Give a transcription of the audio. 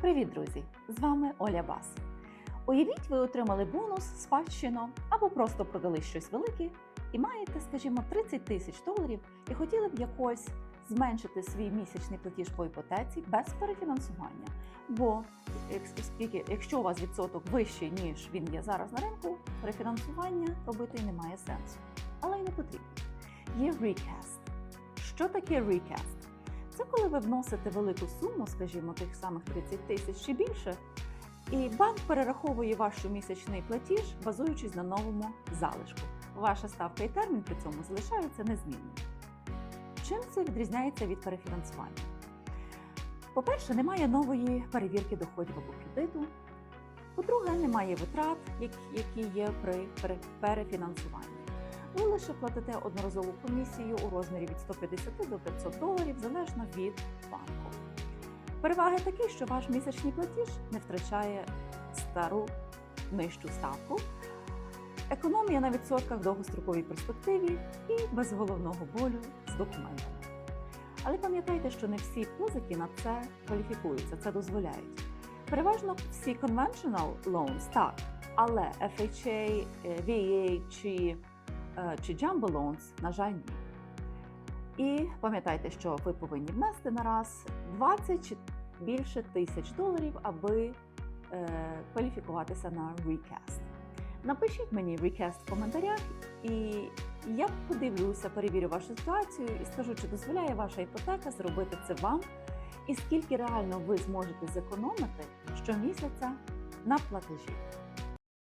Привіт, друзі! З вами Оля Бас. Уявіть, ви отримали бонус, спадщину або просто продали щось велике і маєте, скажімо, 30 тисяч доларів і хотіли б якось зменшити свій місячний платіж по іпотеці без перефінансування. Бо якщо у вас відсоток вищий, ніж він є зараз на ринку, перефінансування робити немає сенсу. Але й не потрібно. Є recast. Що таке recast? Ви вносите велику суму, скажімо, тих самих 30 тисяч чи більше, і банк перераховує ваш місячний платіж, базуючись на новому залишку. Ваша ставка і термін при цьому залишаються незмінними. Чим це відрізняється від перефінансування? По-перше, немає нової перевірки доходів або кредиту. По-друге, немає витрат, які є при перефінансуванні. Ви лише платите одноразову комісію у розмірі від 150 до 500 доларів залежно від банку. Переваги такі, що ваш місячний платіж не втрачає стару нижчу ставку, економія на відсотках в довгостроковій перспективі і без головного болю з документами. Але пам'ятайте, що не всі позики на це кваліфікуються, це дозволяють. Переважно всі conventional loans так, але FHA, е, VA чи чи Jumbo на жаль, ні. І пам'ятайте, що ви повинні внести на раз 20 чи більше тисяч доларів, аби е, кваліфікуватися на Recast. Напишіть мені Recast в коментарях, і я подивлюся, перевірю вашу ситуацію і скажу, чи дозволяє ваша іпотека зробити це вам, і скільки реально ви зможете зекономити щомісяця на платежі.